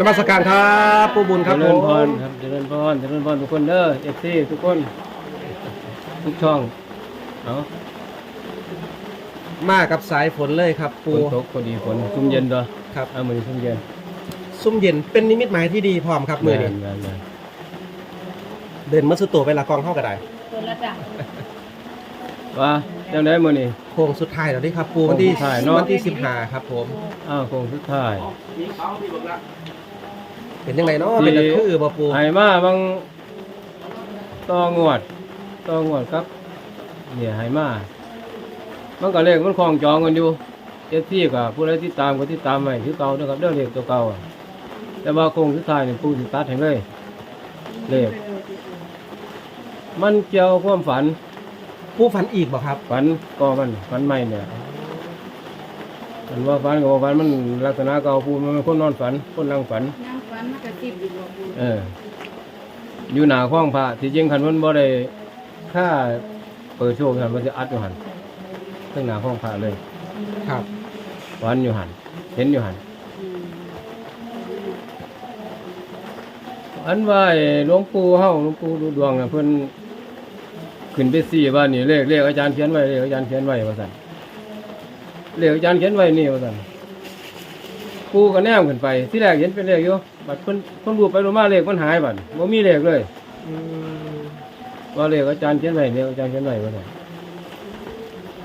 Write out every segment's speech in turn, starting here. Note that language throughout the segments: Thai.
นมัสการครับปูบุญครับเจผริญมพรครับเจริญพรเจริญพรทุกคนเด้อเอฟซีทุกคน ทุกช่องเอามากับสายฝนเลยครับฝปูนตกพอดีฝนชุ่มเย็นตัวครับเอามือนี้ชุ่มเย็นซุ่มเย็นเป็นนิมิตหมายที่ดีพร้อมครับมือนี้แม่นแม่นเดินมัสตัวไปละกองเข้าก็ได้คนละจ้ะว่า จังได้มือนี้ โค้งสุดท้ายแล้วดิครับปูวันที่โค้งสุดท้ายเนอะ วันที่สิบห้าครับผม อ้าวโคงสุดท้ายเป็นยังไงเนาะเป็นตะคือบ่ปูไห้มาบางต่องวดต่องวดครับ เนี่ยไห้มามันก็เลขมันคล้องจองกันอยู่เอฟซีกับผู้ใดที่ตามก็ที่ตามไว้คือเก่านะครับเรื่องเลขตัวเก่าอะแต่ว่าโคงสุดท้ายเนี่ยผู้สิตัดให้เลยเลขมันเกี่ยวกับความฝัน ปูฝันอีกบ่ครับ ฝันก็มันฝันใหม่เนี่ยมันว่าฝันกับว่าฝันมันลักษณะเก่าพูดมันเป็นคนนอนฝัน คนนั่งฝันน้ำฟันมันกระติบอยู่บ่ปูเออ อยู่หนาข้องพระที่จริงคันมันบ่ได้ค่าเปิดโชคกันมันจะอัดอยู่หันตั้งหนาข้องพระเลยครับ ฝันอยู่หันเห็นอยู่หันอืมอันว่าไอ้หลวงปู่เฮาหลวงปู่ดูดวงน่ะเพิ่น ขึ้นไปสี่ว่านี่เลขเลขอาจารย์เขียนไว้เลขอาจารย์เขียนไว้ว่าซั่นเลขอาจารย์เขียนไว้นี่ว่าซั่นปู่ก็แนมขึ้นไป ที่แรกเห็นเป็นเลขอยู่บัดเพิ่นเพิ่นรูปไปรูปมาเลขมันหายบัดบ่มีเลขเลยอืมว่าเลขอาจารย์เขียนไว้เลขอาจารย์เขียนไว้ว่าซั่น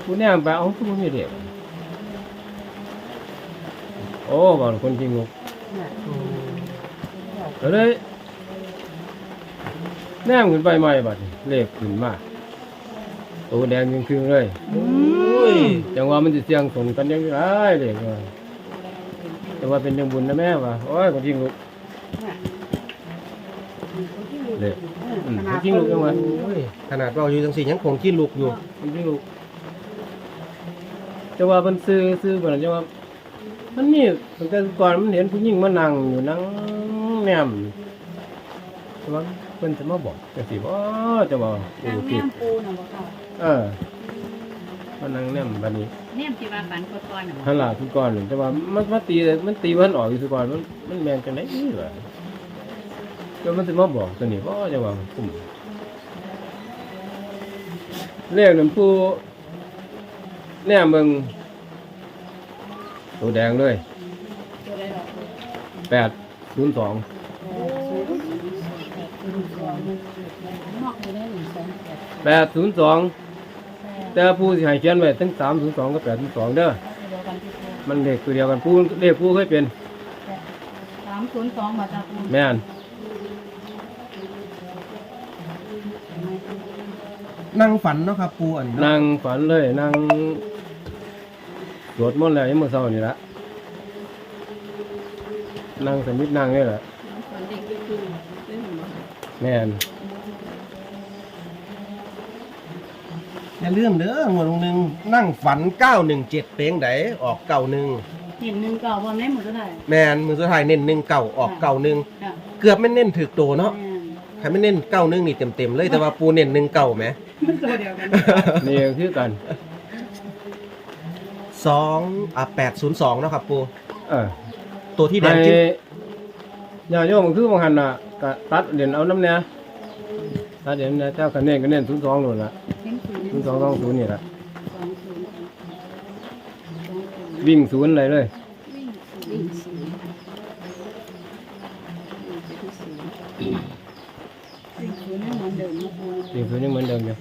ผู้แนมไปเอ้าคือบ่มีเลขโอ้บ่คนจริงลูกอืมก็เลยแนมขึ้นไปใหม่บัดนี้เลขขึ้นมา ตัวแดงยังคืนเลยโอ้ยจังว่ามันจะเสียงสนกันยังไงเลขว่าแต่ว่าเป็นยังบุญนะแม่ว่าโอ้ยคนจริงลูกน่ะเลขอืมขคนาดนจริงลูกยังไงโอ้ยขนาดเราอยู่จังสี่ยังคงขี้ลุกอยู่คนจริงลูกจะว่ามันซื้อซื้อบ่ล่ะจะว่า มันมีตั้งแต่ก่อนมันเห็นผู้หญิงมานั่งอยู่นั่งแนมแต่ว่าเพิ่นจะมาบอกจังซี่บ่จะว่านางโอ้แนผิดมปูน่ะบ่ค่ะ เออมันนั่งแนมบัดนี้แนมที่ว่าฝันก่อนๆน่ะบ่หันหลังคือก่อนแต่ว่ามันมาตีเลยมันตีมันออกอยู่คือก่อนมันมันแมงกันไหนนี่วะก็มันจะมาบอกตัวนี้บ่จะว่าคุ้มเรียกนั่นผู้แน่เบิ่งตัวแดงเลยตัวใดดอกปูแปดศูนย์สองนอกอยู่ได้หนึ่งสองแปดแปดศูนย์สอง แต่ผู้สิให้เขียนไว้ทั้งสามศูนย์สองกับแปดศูนย์สองเด้อเดียวกันที่ปูมันเลขตัวเดียวกันผู้เลขผู้เคยเป็นสามศูนย์สองมาจากปูแม่นนั่งฝันเนาะครับปูอันนั่งฝันเลยนั่งสวดมนต์แล้วยังมื่อเช้านี่ละนั่งสมิทนั่งนี่แหละฝันเด็กก็คือเล่นบ่แม่น อย่าลืมเด้องวดหนึงนั่งฝัน 917 เป้งไดออกเก่าหนึ่งเห็นหนึ่งเก่าบ่ได้หมดเท่าไหร่แมนมือสุดท้ายเน้นหนึ่งเก่าออกเก่าหนึ่งจ้ะเกือบไม่เน้นถือโตเนาะแม่นใครไม่เน้นเก้าหนึ่งนี่เต็มๆเลยแต่ว่าปูเน้นหนึ่งเก่าไหม มันตัวเดียวกันนี่คือกัน สองอะแปดศูนย์สองเนาะครับปูเออตัวที่แดให้งจิ๊บญาติโยมคือบางหันน่ะก็ตัดเหรียญเอาน้ำเนี่ยตัดเหรียญเนี่ยเจ้าคะแนนก็เน้นศูนย์สองนู่นละเห็น ศูนย์ศูนย์สองสองศูนย์นี่ละสองศูนย์สองศูนย์วิ่งศูนย์เลยเลย วิ่งวิ่งศูนย์วิ่งไปที่ศูนย์วิ่งศูนย์นั่นเหมือนเดิมนะปูวิ่งศูนย์ยังเหมือนเดิมอยู่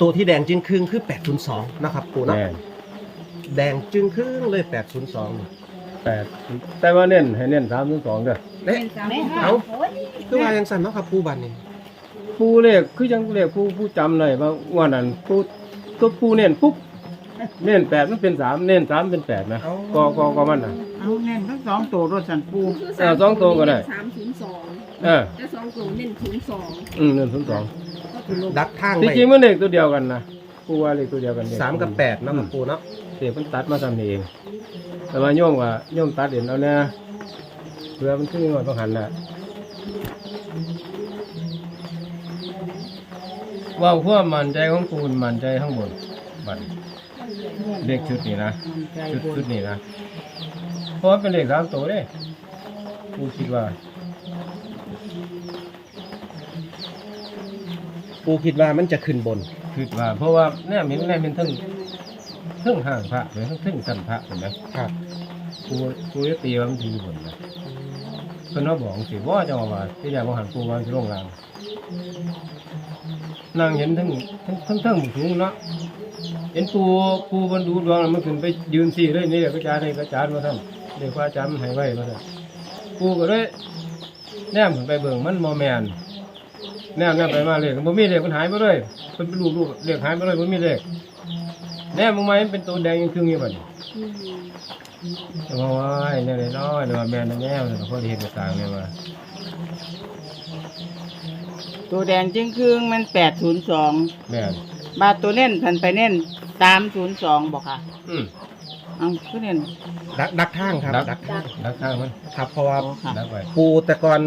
ตัวที่แดงจึงครึ่งคือแปดศูนย์สองนะครับปูเนาะแม่นแดงจึงครึ่งเลยแปดศูนย์สองแปดแต่ว่าเน้นให้เน้นสามศูนย์สองเด้อเอ๊ะแม่เอ้าโอ้ยคือว่ายังสั่นเนาะครับปูบันนี่ผู้เลขคือยังเลขผู้ผู้จำเลยว่าว่านั้นผู้ตัวผู้เน้นปุ๊บเน้นแปดมันเป็นสามเน้นสามเป็นแปดนะก็ก็ก็มันนะเอาแน่นทั้งสองตัวรถสันปูเออสองตัวก็ได้ สามศูนย์สองเออและสองตัวเน้นศูนย์สองอืมเน้นศูนย์สอง ดักทางที่ไว้จริงมันเลขตัวเดียวกันนะผู้ว่าเลขตัวเดียวกันเด็สามกับแปดเนาะครับปูเนาะเสียมันตัดมาทำนี่เอง แต่ว่าโยมว่าโยมตัดเด่นเอาเนี่ยเพื่อมันขึ้นงวดต้องหันน่ะเว่าเพื่อมันใจของปูนมันใจข้างบนบัดเลขชุดนี้นะมันใจชุดบุชุญดนี้นะเพราะว่าเป็นเลขสามตัวเด้ปูคิดว่า ปูคิดว่ามันจะขึ้นบน คิดว่า เพราะว่าเนี่ยมีแน่เป็นทั้งทั้งห่างพระหรือทั้งทั้งสันพระเห็นไหมครับปูปูจะตีว่ามันทีผลนะเพิ่นว่าบอกสิว่าจะมาว่าที่อยากมาหันปูว่าสิลงรางนั่งเห็นทั้งทั้งทั้งทั้งหมู่สูงเนาะเห็นปูปูบนดูดวงแล้วมันขึ้นไปยืนสี่เลยนี่กระจายเลยกระจายมาท่านเด็กว่าอาจารย์มันให้ไว้มาท่านปูก็เลยแนมขึ้นไปเบิ่งมันโมแมน แนมแนมไปมาเลยมันมีเลขมันหายไปเลยเพิ่นไปรูปรูปเลขหายไปเลยมันมีเลขแนมมึงมามันเป็นตัวแดงยังครึ่งอยู่บัดนี้อืมจะมาว่าไอ้เนี่ยเลยน้อยเดี๋ยวว่าแม่นแง่เลยพอดีเห็นกระต่างเนี่ยมาตัวแดงจึงครึ่งมันแปดศูนย์สองแม่นบาทตัวเน่นพันไปเน่นสามศูนย์สองบอกค่ะ อืม เอาคือเน่น ดักดักทางครับดัก ดักทางดักข้างมันครับเพราะว่าโอ้ค่ะดักไว้ปูแต่ก่อน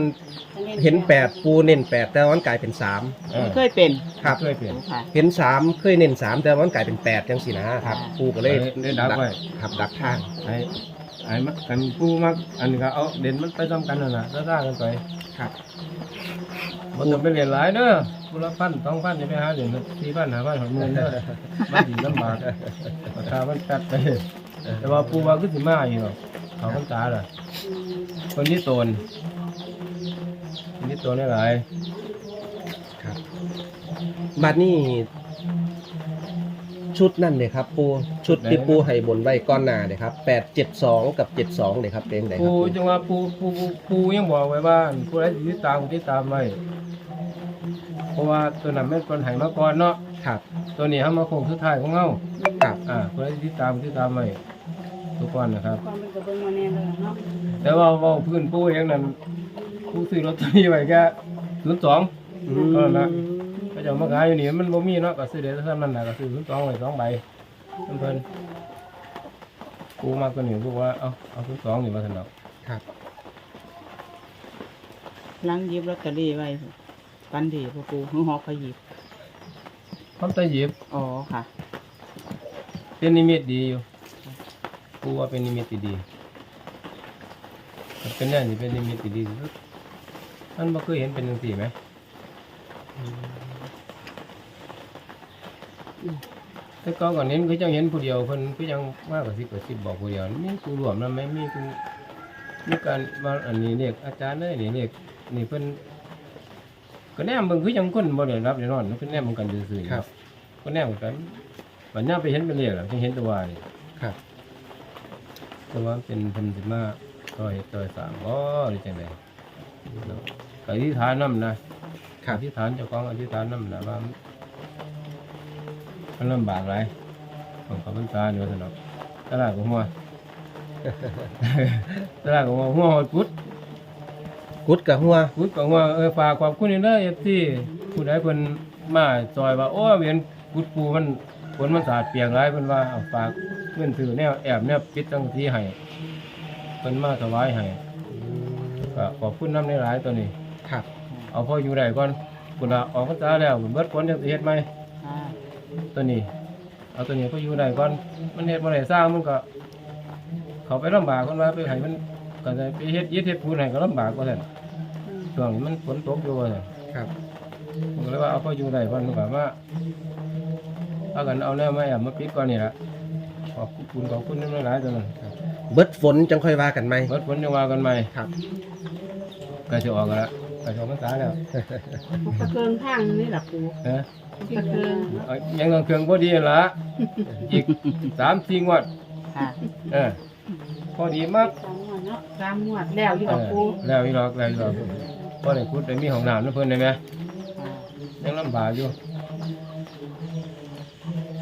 เห็นแปดปูเน้นแปดแต่ว่ามันกลายเป็นสามเออเคยเป็นครับเคยเปลี่ยนโอ้ค่ะ เห็นสามเคยเน้นสามแต่ว่ามันกลายเป็นแปดจังสินะครับปูก็เลยได้ดักไว้ครับดักทาง ไอ้ไอ้มันกันปูมักอันนี้ก็เอาเด่นมันไปทำกันนั่นน่ะแล้วได้กันไปครับ มันจะเป็นเหรียญหลายเด้อบุละพันสองพันจะไปหาเหรียญสี่พันห้าพันหกหมื่นเด้อมันดีลำบากราคามันแป๊ดไป แต่ว่าปูว่าก็สิมาอยู่หรอกเขาคนตาล่ะคนนี้โตนคนนี้โตนได้หลายครับ บัดนี้ ชุดนั่นเลยครับ ปูชุดที่ปูให้บนไว้ก้อนหนาเลยครับแปดเจ็ดสองกับเจ็ดสองเลยครับเป็นไงคปูรับจังว่าปูปูปูปูยังบอกไว้ว่าผู้ใดสิติดตามก็ติดตามไว้เพราะว่าตัวนั้นเป็นคนใหายมาก่อนเนาะครับตัวนี้เขามาคงสุดท้ายของเงาครับอ่าผู้ใดสิติดตามก็ติดตามไว้ ทุกคนนะครับ ความเป็นกระเบื้องมาแน่เลยเนาะแต่ว่าเว่าพื้นปูเองนั้นปูซื้อลอตเตอรี่ไว้แค่ศูนย์สองอืมเท่านั้นนะก็จะเอามาขายอยู่นี่มันบ่มีเนาะก็ซื้อเดี๋ยวเท่านั้นน่ะก็ซื้อศูนย์สองไว้สองใบเพิ่นปูมากกว่านี้ปูว่าเอาเอาศูนย์สองนี่มาสนอกครับล้างหยิบลอตเตอรี่ไว้ปันดีพ่อปูหึงหอกเขาหยิบ พร้อมแตะหยิบอ๋อค่ะ เป็นนิมิตดีอยู่ ปูว่าเป็นนิมิตที่ดีถ้าเป็นแน่นี่เป็นนิมิตที่ดีที่สุดมันบ่เคยเห็นเป็นจังซี่ไหมแต่ก่อนก่อนนี้คือจังเห็นผู้เดียวเพิ่นคือยังมากกว่าสิบกว่าสิบบอกผู้เดียวมีผู้รวมนำไหมมีผู้มีการว่าอันนี้เรียกอาจารย์เอ้ยนี่เรียกนี่เพิ่นก็แนมเบิ่งคือจังคนบ่ได้รับได้นอนเพิ่นแนมเบิ่งกันซื่อๆครับก็แนมกันบัดนี้ไปเห็นเป็นเรียกแล้วเห็นแตัวานี่ครับ แต่ว่าเป็นเพิ่นสิมาต่อยต่อยสร้างบ่หรือจังได๋ก็อธิษฐานนำนะครับอธิษฐานเจ้าของอธิษฐานนำนะว่ามันมันลำบากหลายของเขาพรรษานี่ว่าซั่นเนาะตลาดของหัวตลาดของหัวหัวหดกุดกุดกับหัวกุดของหัวเออฝากขอบคุณเด้อ FC ผู้ใดเพิ่นมาซอยว่าโอ้เวียนกุดปูมันฝนมันสาดเปียกหลายเพิ่นว่าเอาฝาก เงินถือแนวแอบแนวปิดจังที่ให้เพิ่นมาถวายให้ก็ขอบคุณน้ำในหลายตัวนี้ ครับเอาพออยู่ได้ก่อนกุณละออกพรรษาแล้วเบิดผลจังสิเฮ็ดไหมค่ะตัวนี้ เอาตัวนี้พออยู่ได้ก่อนมันเฮ็ดบ่ได้สร้างมันก็ เขาไปลำบากคนว่าไปให้มันก็ได้ไปเฮ็ดยึดเฮ็ดปูนให้ก็ลำบากกว่าซั่นช่วงนี้มันฝนตกอยู่ว่าซั่น ครับ ผมก็เลยว่าเอาพออยู่ได้ก่อนก็ว่าเอากันเอาแนวมาแอบมาปิดก่อนนี่ล่ะ ขอบคุณขอบคุณน้ำหลายตัวนั้นเบิดฝนจังค่อยว่ากันไหมเบิดผลจังว่ากันใหม่ครับก็จะออกกันละก็จะออกพรรษาแล้วตะเกิงข้างนี่แหละปูฮะตะเกิงเอายังต้องเครื่องพอดีละอีกสามสี่งวดค่ะเออพอดีมากสามงวดเนาะสามงวดแล้วอยู่เอกับอปูแล้วอีหลอกแล้วอีหลอกพอได้คุดได้มีห้องน้ำนะเพิ่นได้ไหมค่ะยังลำบากอยู่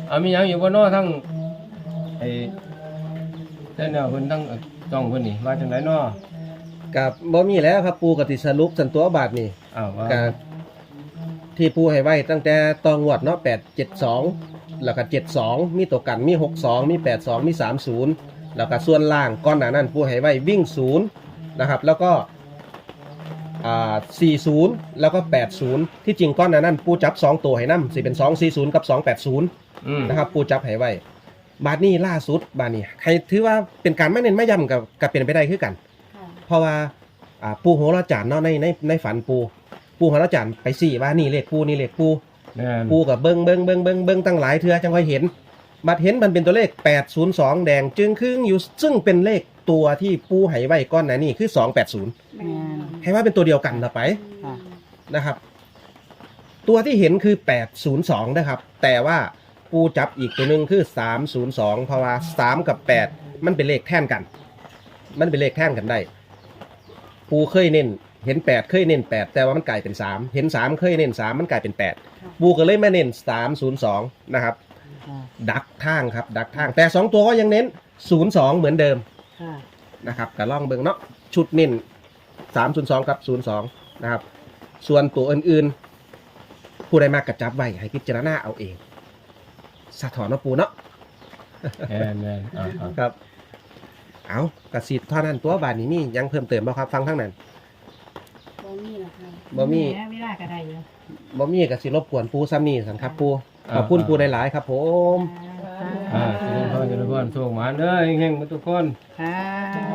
เอามีหยังอยู่บ่เนอทั้ง ไอ้แต่แนวเพิ่นทั้งจ้องเพิ่นนี่ว่าจังไดเนาะกับบ่มีแล้วครับปูกับติสรุปสันตัวบาทนี่อ้าวว่ากับที่ปูให้ไว้ตั้งแต่ตองวดเนาะแปดเจ็ดสองแล้วก็เจ็ดสองมีตัวกันมีหกสองมีแปดสองมีสามศูนย์แล้วก็ส่วนล่างก้อนหนานั้นปูให้ไว้วิ่งศูนย์นะครับ แล้วก็อ่า40แล้วก็80ที่จริงก้อนนั้นนปูจับ2ตัวให้นํสิเป็น240กับ280อืมนะครับปูจับให้ไว้ บาทนี้ล่าสุดบาทนี้ใครถือว่าเป็นการไม่เน้นไม่ย้ำกับกับเป็นไปได้คือกัน ค่ะเพราะว่าอ่าปูโหราจารย์เนาะในในในฝันปู ปูโหราจารย์ไปสี่ว่านี่เลขปูนี่เลขปู แม่นปูกับเบิ้งเบิ้งเบิ้งเบิ้งเบิ้งตั้งหลายเทือจังค่อยเห็น บัดเห็นมันเป็นตัวเลข 802 แดงจึงครึ่งอยู่ซึ่งเป็นเลขตัวที่ปูให้ไว้ก้อนหนะนี่คือ 280 แม่นให้ว่าเป็นตัวเดียวกันต่อไปค่ะ นะครับ ตัวที่เห็นคือ 802นะครับ แต่ว่า ปูจับอีกตัวหนึ่งคือ302เพราะว่า3กับ8มันเป็นเลขแท่นกัน มันเป็นเลขแท่นกันได้ ปูเคยเน้นเห็น8เคยเน้น8แต่ว่ามันกลายเป็น3เห็น3เคยเน้น3มันกลายเป็น8ปูก็เลยมาเน้น302นะครับค่ะดักทางครับ ดักทาง แต่2ตัวก็ยังเน้น02เหมือนเดิมค่ะนะครับกระล่องเบิงเนาะชุดเน้น302กับ02นะครับ ส่วนตัวอื่นๆ ผู้ใดมากกระจับไว้ให้พิจารณาเอาเอง สะถอนเนาะปูเนาะแม่นแม่นอ่าอ่าครับ เอากระสิเท่านั้นตัวบานนี้นี่ยังเพิ่มเติมบ่ครับฟังทั้งนั้น บ่มีล่ะค่ะบ่มี แเวลาก็ได้อยู่บ่มีกระสิรบกวนปูซ้ำนี่สันครับปูขอบคุณปูหลายๆครับ ผม อ่าเจริญพรเจริญพรโชคหมาเด้อเฮงๆมาทุกคน ค่ะสาธุค่ะ